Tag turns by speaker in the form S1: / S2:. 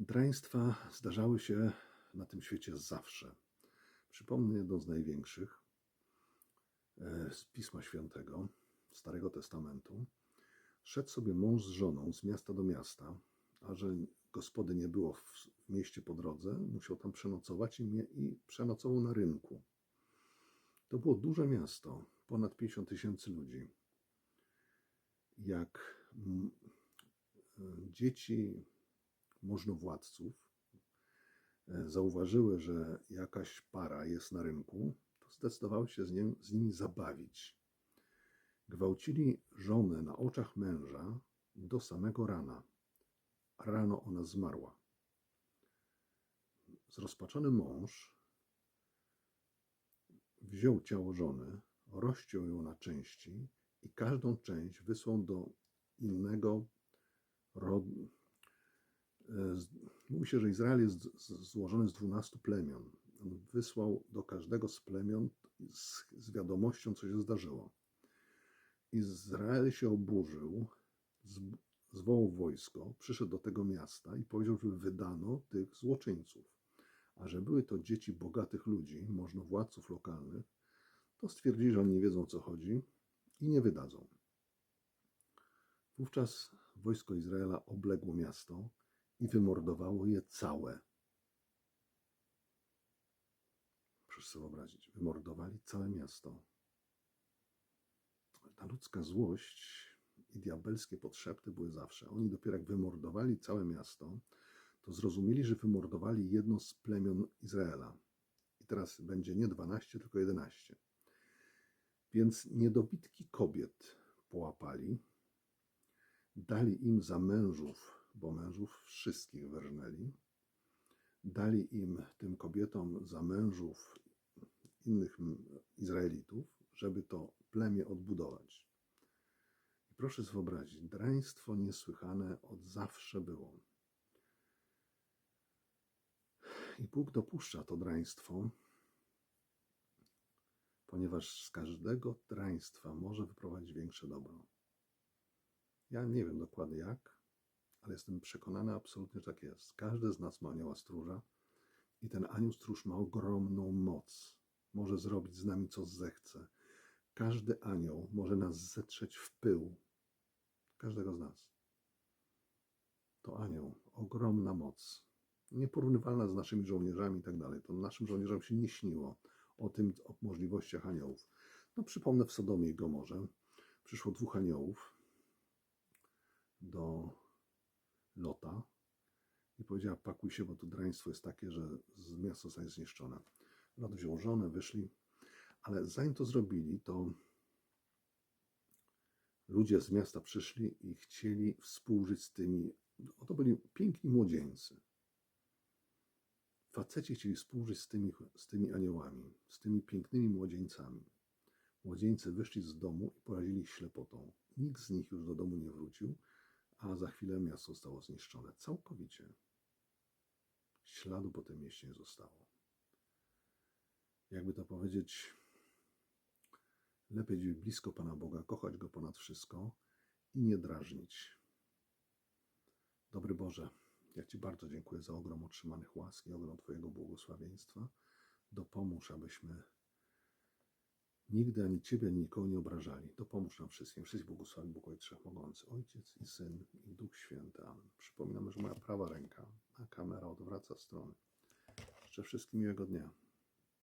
S1: Draństwa zdarzały się na tym świecie zawsze. Przypomnę jedną z największych e, z Pisma Świętego, Starego Testamentu. Szedł sobie mąż z żoną z miasta do miasta, a że gospody nie było w, mieście po drodze, musiał tam przenocować i, i przenocował na rynku. To było duże miasto, ponad 50 tysięcy ludzi. Jak e, dzieci możnowładców e, zauważyły, że jakaś para jest na rynku, to zdecydowały się z, nim, z nimi zabawić. Gwałcili żonę na oczach męża do samego rana. Rano ona zmarła. Zrozpaczony mąż wziął ciało żony, rozciął ją na części i każdą część wysłał do innego rodu. Mówi się, że Izrael jest złożony z 12 plemion. On wysłał do każdego z plemion z, z wiadomością, co się zdarzyło. Izrael się oburzył, zwołał wojsko, przyszedł do tego miasta i powiedział, że wydano tych złoczyńców. A że były to dzieci bogatych ludzi, możnowładców lokalnych, to stwierdzili, że oni nie wiedzą o co chodzi i nie wydadzą. Wówczas wojsko Izraela obległo miasto i wymordowało je całe. Proszę sobie wyobrazić, wymordowali całe miasto. Ta ludzka złość i diabelskie podszepty były zawsze. Oni dopiero jak wymordowali całe miasto, to zrozumieli, że wymordowali jedno z plemion Izraela. I teraz będzie nie 12, tylko 11. Więc niedobitki kobiet połapali, dali im za mężów, bo mężów wszystkich wyrżnęli, dali im, tym kobietom, za mężów innych Izraelitów, żeby to plemię odbudować. I proszę sobie wyobrazić, draństwo niesłychane od zawsze było. I Bóg dopuszcza to draństwo, ponieważ z każdego draństwa może wyprowadzić większe dobro. Ja nie wiem dokładnie jak, ale jestem przekonany absolutnie, że tak jest. Każdy z nas ma anioła stróża i ten anioł stróż ma ogromną moc. Może zrobić z nami co zechce. Każdy anioł może nas zetrzeć w pył. Każdego z nas. To anioł, ogromna moc. Nieporównywalna z naszymi żołnierzami i tak dalej. To naszym żołnierzom się nie śniło o tym, o możliwościach aniołów. No przypomnę w Sodomie i Gomorze. Przyszło dwóch aniołów do Lota i powiedziała, pakuj się, bo tu draństwo jest takie, że miasto zostanie zniszczone. Lot wziął żonę, wyszli, ale zanim to zrobili, to ludzie z miasta przyszli i chcieli współżyć z tymi, o to byli piękni młodzieńcy. Faceci chcieli współżyć z tymi, z tymi aniołami, z tymi pięknymi młodzieńcami. Młodzieńcy wyszli z domu i porazili ślepotą. Nikt z nich już do domu nie wrócił, a za chwilę miasto zostało zniszczone całkowicie. Śladu po tym mieście nie zostało. Jakby to powiedzieć, lepiej być blisko Pana Boga, kochać Go ponad wszystko i nie drażnić. Dobry Boże, ja Ci bardzo dziękuję za ogrom otrzymanych łask i ogrom Twojego błogosławieństwa. Dopomóż, abyśmy nigdy ani Ciebie, ani nikogo nie obrażali. Dopomóż nam wszystkim. Wszystkich błogosławi Bóg Ojciec Wszechmogący, Ojciec i Syn i Duch Święty. Amen. Przypominam, że moja prawa ręka, a kamera odwraca strony. Życzę wszystkim miłego dnia.